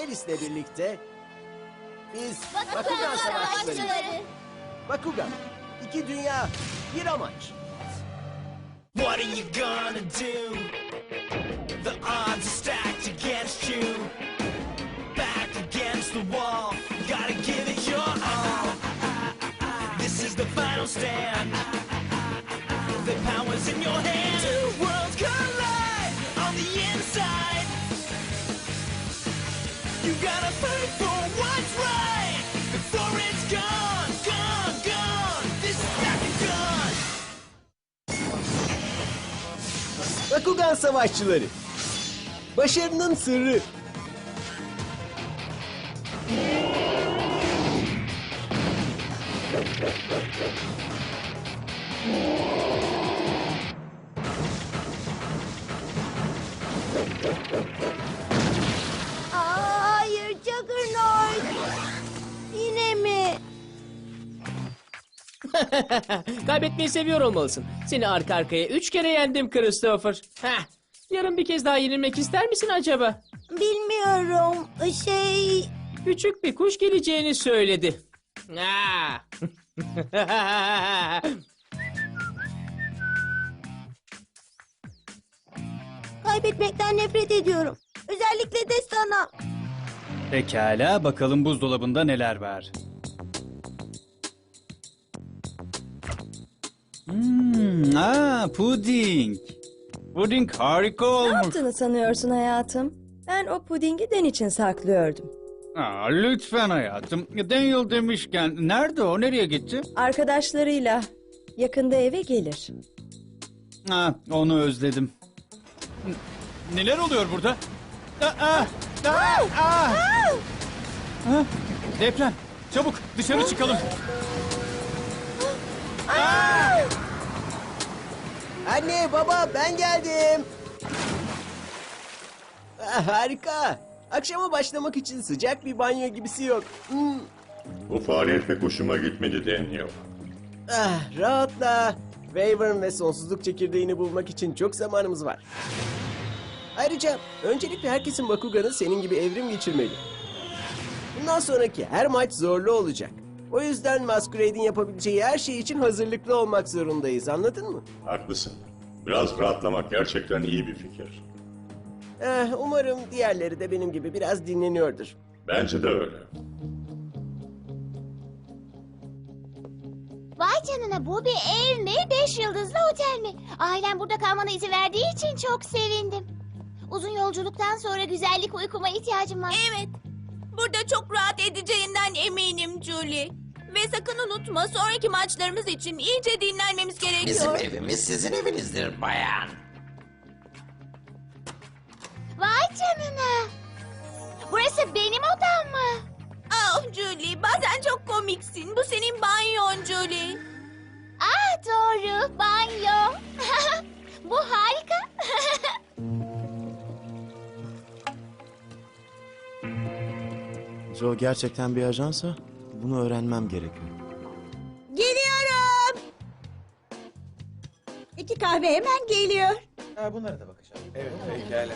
Alice'le birlikte biz Bakugan Savaşçıları. Bakugan, iki dünya, bir amaç. What are you gonna do? The odds are stacked against you. Back against the wall, gotta give it your all. This is the final stand. The power's in your hand. Gotta. Bakugan Savaşçıları. Başarının sırrı. Kaybetmeyi seviyor olmalısın. Seni arka arkaya üç kere yendim Christopher. Heh. Yarın bir kez daha yenilmek ister misin acaba? Bilmiyorum. Şey... Küçük bir kuş geleceğini söyledi. Aa. Kaybetmekten nefret ediyorum. Özellikle de sana. Pekala, bakalım buzdolabında neler var. Hmm, aa, puding. Puding harika Ne olmuş. yaptığını sanıyorsun hayatım? Ben o pudingi Den için saklıyordum. Aa, lütfen hayatım. Daniel demişken, nerede o? Nereye gitti? Arkadaşlarıyla yakında eve gelir. Ha, onu özledim. Neler oluyor burada? Aa, aa, aa, aa. Ha? Deprem, çabuk dışarı çıkalım. Anne, baba ben geldim. Ah, harika. Akşama başlamak için sıcak bir banyo gibisi yok. Hmm. Bu faaliyet pek hoşuma gitmedi Daniel. Ah, rahatla. Wyvern ve sonsuzluk çekirdeğini bulmak için çok zamanımız var. Ayrıca öncelikle herkesin Bakugan'ı senin gibi evrim geçirmeli. Bundan sonraki her maç zorlu olacak. O yüzden Masquerade'in yapabileceği her şey için hazırlıklı olmak zorundayız. Anladın mı? Haklısın. Biraz rahatlamak gerçekten iyi bir fikir. Eh, umarım diğerleri de benim gibi biraz dinleniyordur. Bence de öyle. Vay canına bu bir ev mi? Beş yıldızlı otel mi? Ailem burada kalmana izin verdiği için çok sevindim. Uzun yolculuktan sonra güzellik uykuma ihtiyacım var. Evet. Burada çok rahat edeceğinden eminim Julie. Ve sakın unutma sonraki maçlarımız için iyice dinlenmemiz gerekiyor. Bizim evimiz sizin evinizdir bayan. Vay canına. Burası benim odam mı? Ah Julie bazen çok komiksin. Bu senin banyon Julie. Ah doğru banyo. bu harika. Joe gerçekten bir ajansa bunu öğrenmem gerekiyor. Geliyorum. İki kahve hemen geliyor.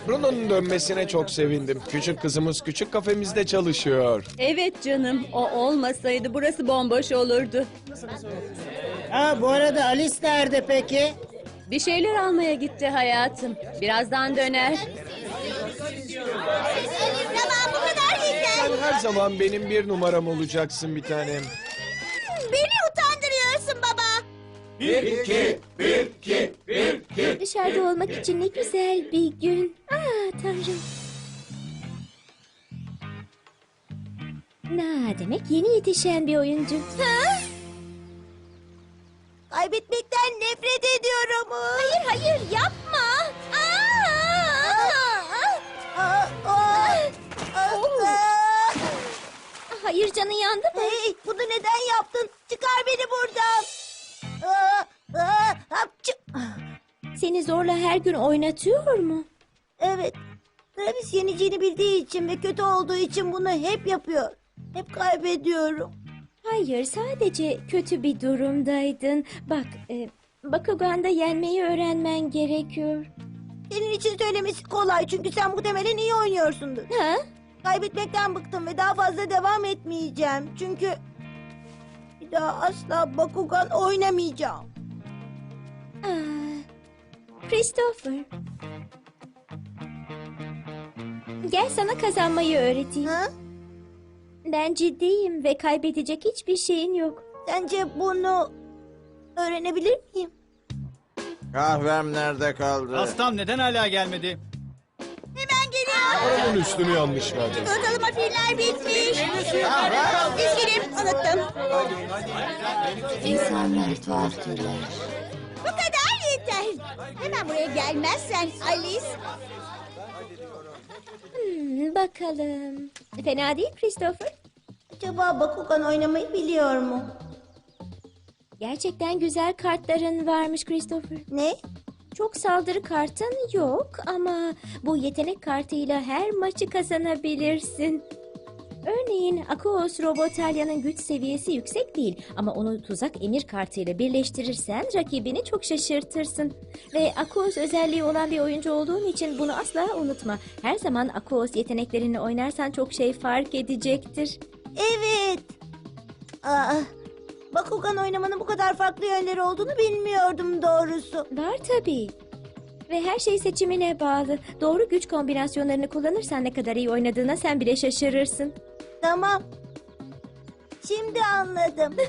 Bruno'nun dönmesine çok sevindim. Küçük kızımız küçük kafemizde çalışıyor. Evet canım, o olmasaydı burası bomboş olurdu. Ha bu arada Alice nerede peki? Bir şeyler almaya gitti hayatım. Birazdan döner. Her zaman benim bir numaram olacaksın bir tanem. Beni utandırıyorsun baba. Dışarıda olmak için ne güzel bir gün. Ah tanrım. Na demek yeni yetişen bir oyuncu. Kaybetmekten nefret ediyorum. Hayır hayır yapma. Aa, aa, aa. Hayır canın yandı mı? Hey, bunu neden yaptın? Çıkar beni buradan. Aa, aa, hapçı. Seni zorla her gün oynatıyor mu? Evet. Travis yeneceğini bildiği için ve kötü olduğu için bunu hep yapıyor. Hep kaybediyorum. Hayır, sadece kötü bir durumdaydın. Bak, e, Bakugan'da yenmeyi öğrenmen gerekiyor. Senin için söylemesi kolay çünkü sen muhtemelen iyi oynuyorsundur. Ha? Kaybetmekten bıktım ve daha fazla devam etmeyeceğim. Çünkü bir daha asla Bakugan oynamayacağım. Aa, Christopher. Gel sana kazanmayı öğreteyim. Ha? Ben ciddiyim ve kaybedecek hiçbir şeyin yok. Sence bunu öğrenebilir miyim? Kahvem nerede kaldı? Hastam neden hala gelmedi? Paranın üstünü yanlış verdim. Ortalama filler bitmiş. Üzgünüm unuttum. İnsanlar tuhaftırlar. Bu kadar yeter. Hemen buraya gelmezsen Alice. Hmm, bakalım. Fena değil Christopher. Acaba Bakugan oynamayı biliyor mu? Gerçekten güzel kartların varmış Christopher. Ne? Çok saldırı kartın yok ama bu yetenek kartıyla her maçı kazanabilirsin. Örneğin Akos Robotalya'nın güç seviyesi yüksek değil ama onu tuzak emir kartıyla birleştirirsen rakibini çok şaşırtırsın. Ve Akos özelliği olan bir oyuncu olduğun için bunu asla unutma. Her zaman Akos yeteneklerini oynarsan çok şey fark edecektir. Evet. Aa, Bakugan oynamanın bu kadar farklı yönleri olduğunu bilmiyordum doğrusu. Var tabii. Ve her şey seçimine bağlı. Doğru güç kombinasyonlarını kullanırsan ne kadar iyi oynadığına sen bile şaşırırsın. Tamam. Şimdi anladım.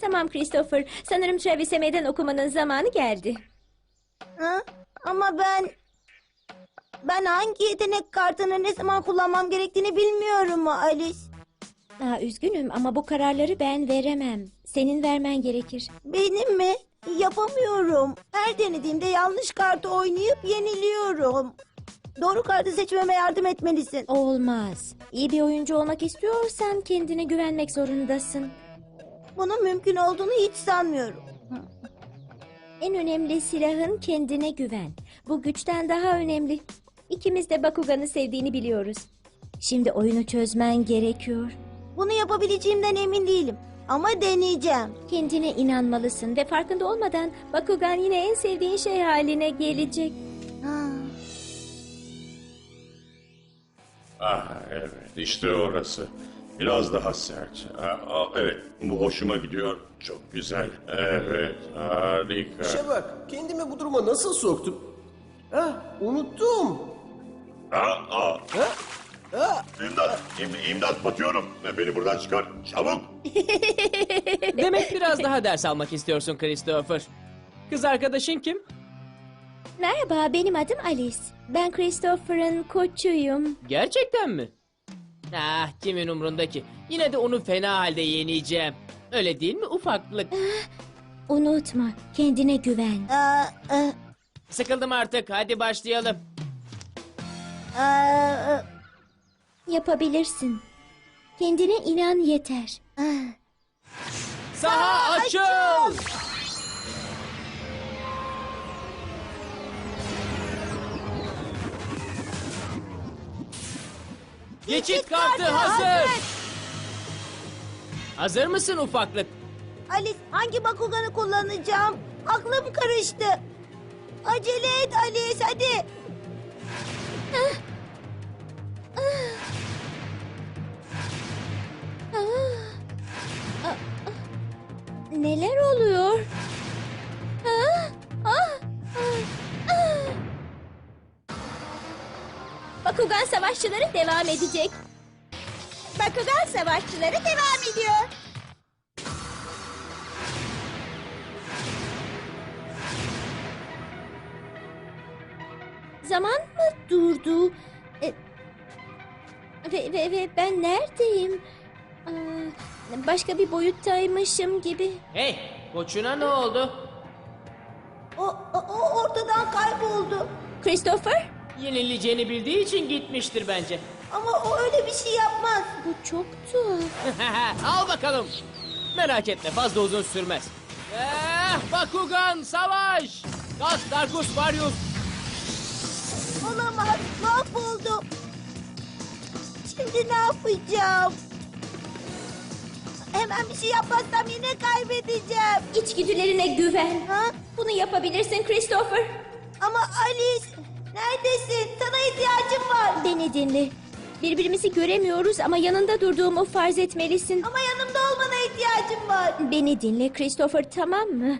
Tamam Christopher, sanırım Travis'e meydan okumanın zamanı geldi. Ha? Ama ben... Ben hangi yetenek kartını ne zaman kullanmam gerektiğini bilmiyorum Alice. Aa, üzgünüm ama bu kararları ben veremem. Senin vermen gerekir. Benim mi? Yapamıyorum. Her denediğimde yanlış kartı oynayıp yeniliyorum. Doğru kartı seçmeme yardım etmelisin. Olmaz. İyi bir oyuncu olmak istiyorsan kendine güvenmek zorundasın. Bunun mümkün olduğunu hiç sanmıyorum. En önemli silahın kendine güven. Bu güçten daha önemli. İkimiz de Bakugan'ı sevdiğini biliyoruz. Şimdi oyunu çözmen gerekiyor. Bunu yapabileceğimden emin değilim. Ama deneyeceğim. Kendine inanmalısın ve farkında olmadan Bakugan yine en sevdiğin şey haline gelecek. Ha. Ah evet işte orası. Biraz daha sert. Aa, evet bu hoşuma gidiyor. Çok güzel. Evet harika. İşe bak, kendimi bu duruma nasıl soktum? Ah, unuttum. Aa, aa. Ha? Ha? İmdat, im, imdat batıyorum. Beni buradan çıkar. Çabuk. Demek biraz daha ders almak istiyorsun Christopher. Kız arkadaşın kim? Merhaba, benim adım Alice. Ben Christopher'ın koçuyum. Gerçekten mi? Ah kimin umrunda ki? Yine de onu fena halde yeneceğim. Öyle değil mi ufaklık? Unutma, kendine güven. Aa, aa, Sıkıldım artık hadi başlayalım. aa, Yapabilirsin. Kendine inan yeter. aa. Saha açıl! Geçit kartı hazır. Hazır mısın ufaklık? Alice hangi Bakugan'ı kullanacağım? Aklım karıştı. Acele et Alice hadi. Neler oluyor? Bakugan savaşçıları devam edecek. Bakugan savaşçıları devam ediyor. Zaman mı durdu? E, ve, ve, ve ben neredeyim? Aa, başka bir boyuttaymışım gibi. Hey koçuna ne oldu? O, o, o ortadan kayboldu. Christopher, Yenileceğini bildiği için gitmiştir bence. Ama o öyle bir şey yapmaz. Bu çok tuhaf. Al bakalım. Merak etme fazla uzun sürmez. Eh, Bakugan savaş! Kalk Darkus Varius! Olamaz. Mahvoldum. Şimdi ne yapacağım? Hemen bir şey yapmazsam yine kaybedeceğim. İçgüdülerine güven. Ha? Bunu yapabilirsin Christopher. Ama Alice neredesin? Sana ihtiyacım var. Beni dinle. Birbirimizi göremiyoruz ama yanında durduğumu farz etmelisin. Ama yanımda olmana ihtiyacım var. Beni dinle Christopher tamam mı?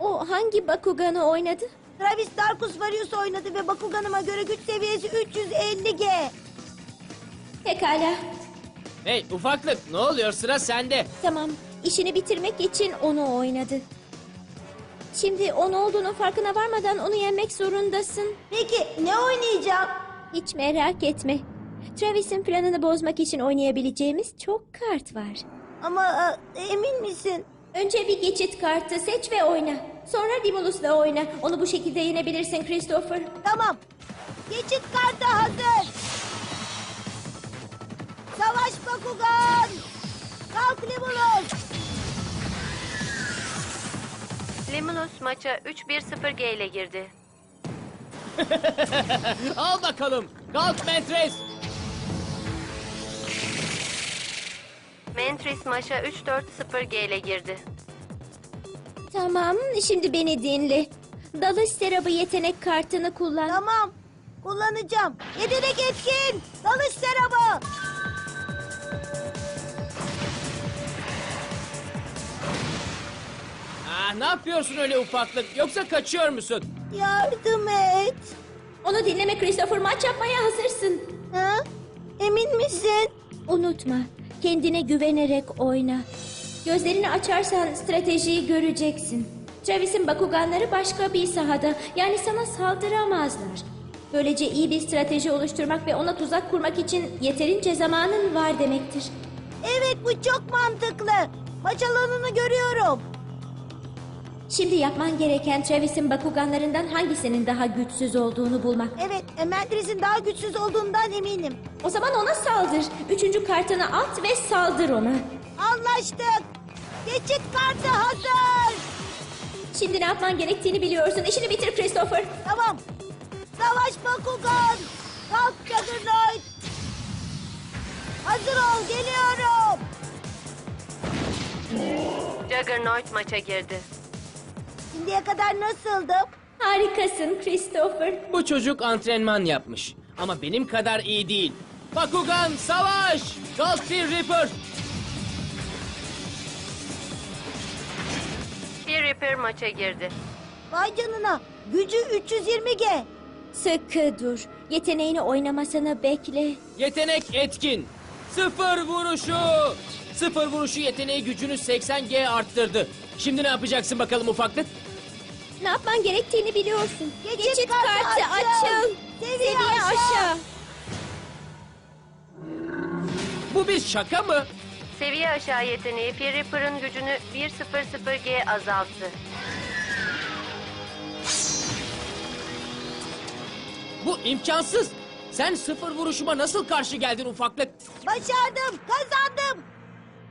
O hangi Bakugan'ı oynadı? Travis Darkus Varius oynadı ve Bakugan'ıma göre güç seviyesi 350G. Pekala. Hey ufaklık ne oluyor sıra sende. Tamam. İşini bitirmek için onu oynadı. Şimdi onu olduğunun farkına varmadan onu yenmek zorundasın. Peki ne oynayacağım? Hiç merak etme. Travis'in planını bozmak için oynayabileceğimiz çok kart var. Ama emin misin? Önce bir geçit kartı seç ve oyna. Sonra Dimulus'la oyna. Onu bu şekilde yenebilirsin Christopher. Tamam. Geçit kartı hazır. Savaş Bakugan! Kalk Limulus! Limulus maça 3-1-0G ile girdi. Al bakalım. Kalk Mentres. Mantris maça 3-4-0G ile girdi. Tamam, şimdi beni dinle. Dalış serabı yetenek kartını kullan. Tamam, kullanacağım. Yetenek etkin, dalış serabı. Ah, ne yapıyorsun öyle ufaklık yoksa kaçıyor musun? Yardım et. Onu dinleme Christopher, maç yapmaya hazırsın. Ha? Emin misin? Unutma, kendine güvenerek oyna. Gözlerini açarsan stratejiyi göreceksin. Travis'in Bakuganları başka bir sahada, yani sana saldıramazlar. Böylece iyi bir strateji oluşturmak ve ona tuzak kurmak için yeterince zamanın var demektir. Evet, bu çok mantıklı. Maç alanını görüyorum. Şimdi yapman gereken Travis'in Bakuganlarından hangisinin daha güçsüz olduğunu bulmak. Evet, Emendris'in daha güçsüz olduğundan eminim. O zaman ona saldır. Üçüncü kartını at ve saldır ona. Anlaştık. Geçit kartı hazır. Şimdi ne yapman gerektiğini biliyorsun. İşini bitir Christopher. Tamam. Savaş Bakugan. Kalk Juggernaut. Hazır ol, geliyorum. Juggernaut maça girdi. Şimdiye kadar nasıldım? Harikasın Christopher. Bu çocuk antrenman yapmış. Ama benim kadar iyi değil. Bakugan savaş! Kalk Fear Reaper! Fear Reaper maça girdi. Vay canına. Gücü 320G. Sıkı dur. Yeteneğini oynamasını bekle. Yetenek etkin. Sıfır vuruşu. Sıfır vuruşu yeteneği gücünü 80G arttırdı. Şimdi ne yapacaksın bakalım ufaklık? Ne yapman gerektiğini biliyorsun. Geçit, kartı, açıl. Seviye, aşağı. Bu bir şaka mı? Seviye aşağı yeteneği Fear Reaper'ın gücünü 1-0-0G azalttı. Bu imkansız. Sen sıfır vuruşuma nasıl karşı geldin ufaklık? Başardım, kazandım.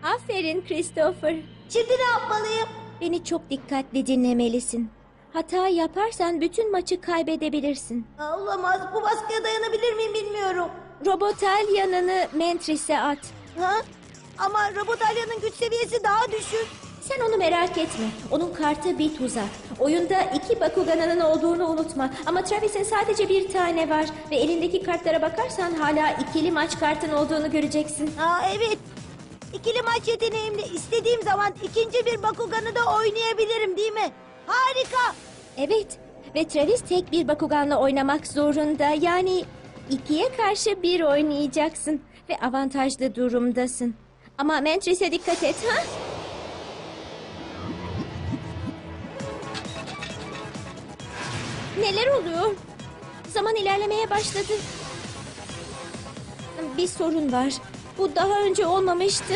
Aferin Christopher. Şimdi ne yapmalıyım? Beni çok dikkatli dinlemelisin. Hata yaparsan bütün maçı kaybedebilirsin. Olamaz. Bu baskıya dayanabilir miyim bilmiyorum. Robotalya'nını Mentris'e at. Ha? Ama Robotalya'nın güç seviyesi daha düşük. Sen onu merak etme. Onun kartı bir tuzak. Oyunda iki Bakugan'ının olduğunu unutma. Ama Travis'in sadece bir tane var. Ve elindeki kartlara bakarsan hala ikili maç kartın olduğunu göreceksin. Aa evet. İkili maç yeteneğimle istediğim zaman ikinci bir Bakugan'ı da oynayabilirim değil mi? Harika. Evet. Ve Travis tek bir Bakugan'la oynamak zorunda. Yani ikiye karşı bir oynayacaksın. Ve avantajlı durumdasın. Ama Mantris'e dikkat et ha? Neler oluyor? Zaman ilerlemeye başladı. Bir sorun var. Bu daha önce olmamıştı.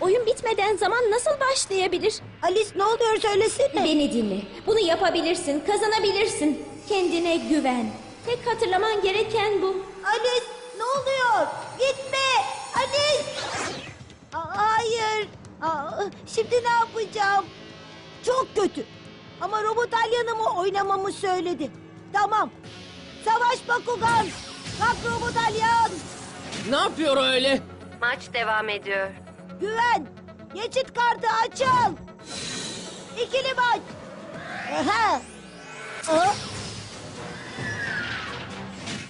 Oyun bitmeden zaman nasıl başlayabilir? Alice ne oluyor söylesene. Beni dinle. Bunu yapabilirsin, kazanabilirsin. Kendine güven. Tek hatırlaman gereken bu. Alice ne oluyor? Gitme! Alice! Aa, hayır. Aa, şimdi ne yapacağım? Çok kötü. Ama robot alyanımı oynamamı söyledi. Tamam. Savaş Bakugan. Kalk robot alyan. Ne yapıyor öyle? Maç devam ediyor. Güven. Geçit kartı açıl. İkili maç. Aha. Aa.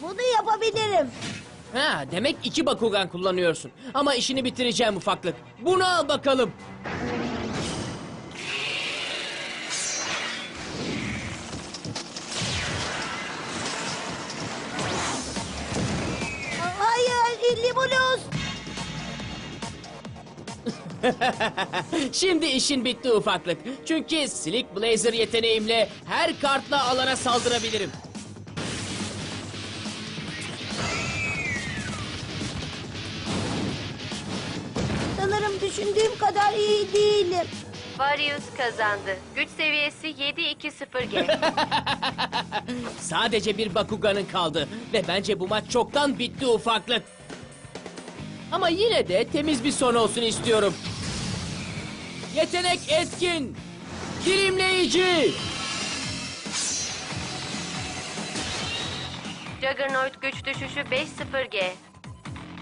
Bunu yapabilirim. Ha, demek iki Bakugan kullanıyorsun. Ama işini bitireceğim ufaklık. Bunu al bakalım. Şimdi işin bitti ufaklık. Çünkü Slick Blazer yeteneğimle her kartla alana saldırabilirim. Sanırım düşündüğüm kadar iyi değilim. Varius kazandı. Güç seviyesi 7-2-0G. Sadece bir Bakugan'ın kaldı. Ve bence bu maç çoktan bitti ufaklık. Ama yine de temiz bir son olsun istiyorum. Yetenek etkin. Dilimleyici. Juggernaut güç düşüşü 5-0G.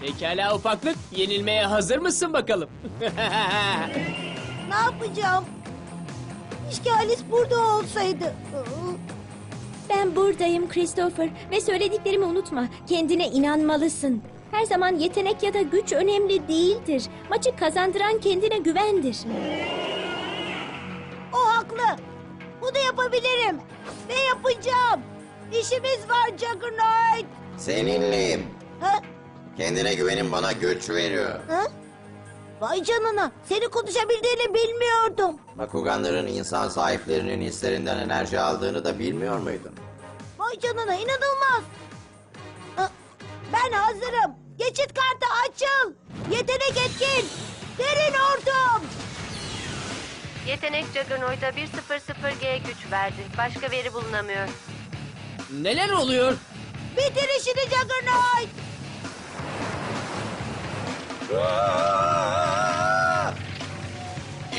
Pekala ufaklık. Yenilmeye hazır mısın bakalım? Ne yapacağım? Keşke Alice burada olsaydı. Ben buradayım Christopher ve söylediklerimi unutma. Kendine inanmalısın. Her zaman yetenek ya da güç önemli değildir. Maçı kazandıran kendine güvendir. O haklı. Bunu yapabilirim. Ve yapacağım. İşimiz var Juggernaut. Seninleyim. Ha? Kendine güvenin bana güç veriyor. Ha? Vay canına. Seni konuşabildiğini bilmiyordum. Bakuganların insan sahiplerinin hislerinden enerji aldığını da bilmiyor muydun? Vay canına inanılmaz. Ben hazırım. Geçit kartı açıl. Yetenek etkin. Derin ordum. Yetenek Juggernaut'a 1-0-0G güç verdi. Başka veri bulunamıyor. Neler oluyor? Bitir işini Juggernaut.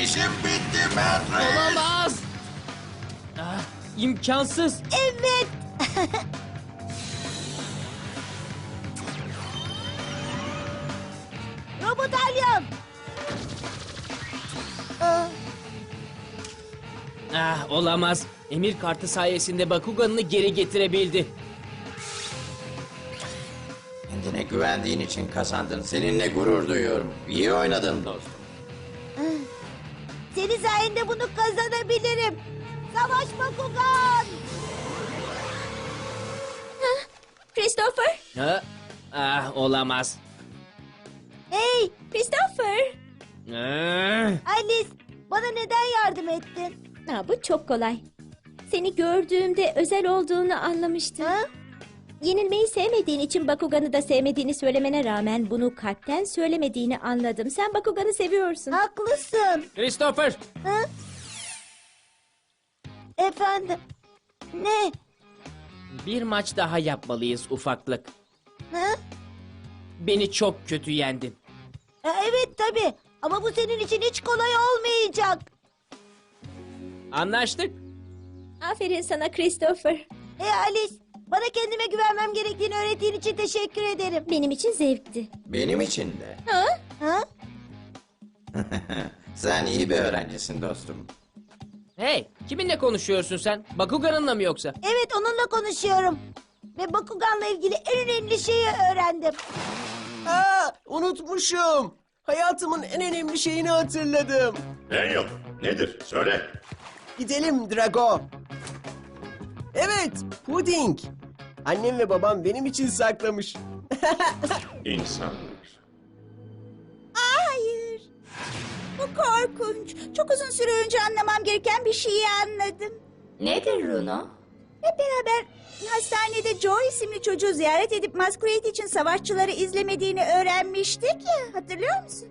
İşim bitti Merve. Olamaz. Ah, imkansız. Evet. Ah, olamaz. Emir kartı sayesinde Bakugan'ını geri getirebildi. Kendine güvendiğin için kazandın. Seninle gurur duyuyorum. İyi oynadın dostum. Senin sayende bunu kazanabilirim. Savaş Bakugan. Christopher! Ha? Ah, olamaz. Hey Christopher! Ah. Alice bana neden yardım ettin? Ha, bu çok kolay. Seni gördüğümde özel olduğunu anlamıştım. Ha? Yenilmeyi sevmediğin için Bakugan'ı da sevmediğini söylemene rağmen bunu kalpten söylemediğini anladım. Sen Bakugan'ı seviyorsun. Haklısın. Christopher, Ha? Efendim. Ne? bir maç daha yapmalıyız ufaklık. Ha? Beni çok kötü yendin. E, Evet tabii. Ama bu senin için hiç kolay olmayacak. Anlaştık. Aferin sana Christopher. E Alice, bana kendime güvenmem gerektiğini öğrettiğin için teşekkür ederim. Benim için zevkti. Benim için de. Ha? Ha? Sen iyi bir öğrencisin dostum. Hey, kiminle konuşuyorsun sen? Bakugan'ınla mı yoksa? Evet onunla konuşuyorum. Ve Bakugan'la ilgili en önemli şeyi öğrendim. Aa, unutmuşum. Hayatımın en önemli şeyini hatırladım. Daniel, nedir? Söyle. Gidelim Drago. Evet, puding. Annem ve babam benim için saklamış. İnsanlar. Hayır. Bu korkunç. Çok uzun süre önce anlamam gereken bir şeyi anladım. Nedir Runo? Hep beraber hastanede Joe isimli çocuğu ziyaret edip Masquerade için savaşçıları izlemediğini öğrenmiştik ya. Hatırlıyor musun?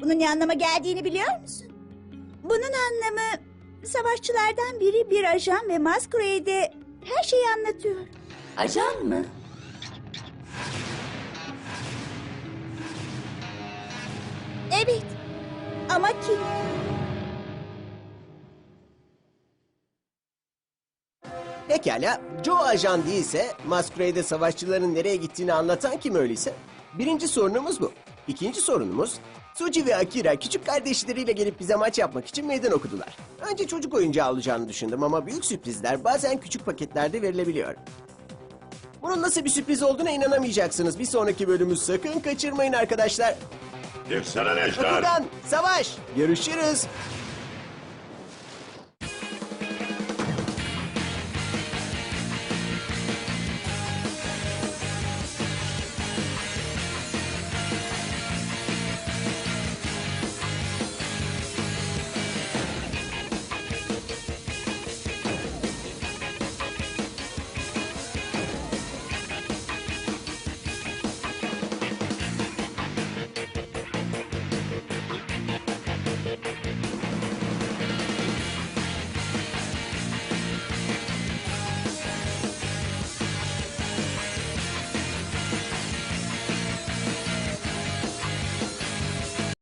Bunun ne anlama geldiğini biliyor musun? Bunun anlamı savaşçılardan biri bir ajan ve Masquerade'e her şeyi anlatıyor. Ajan mı? Evet. Ama kim? Pekala, Joe ajan değilse, Masquerade'e savaşçıların nereye gittiğini anlatan kim öyleyse? Birinci sorunumuz bu. İkinci sorunumuz, Suji ve Akira küçük kardeşleriyle gelip bize maç yapmak için meydan okudular. Önce çocuk oyuncağı olacağını düşündüm ama büyük sürprizler bazen küçük paketlerde verilebiliyor. Bunun nasıl bir sürpriz olduğuna inanamayacaksınız. Bir sonraki bölümü sakın kaçırmayın arkadaşlar. Girsene Neşter. Bakugan, savaş, görüşürüz.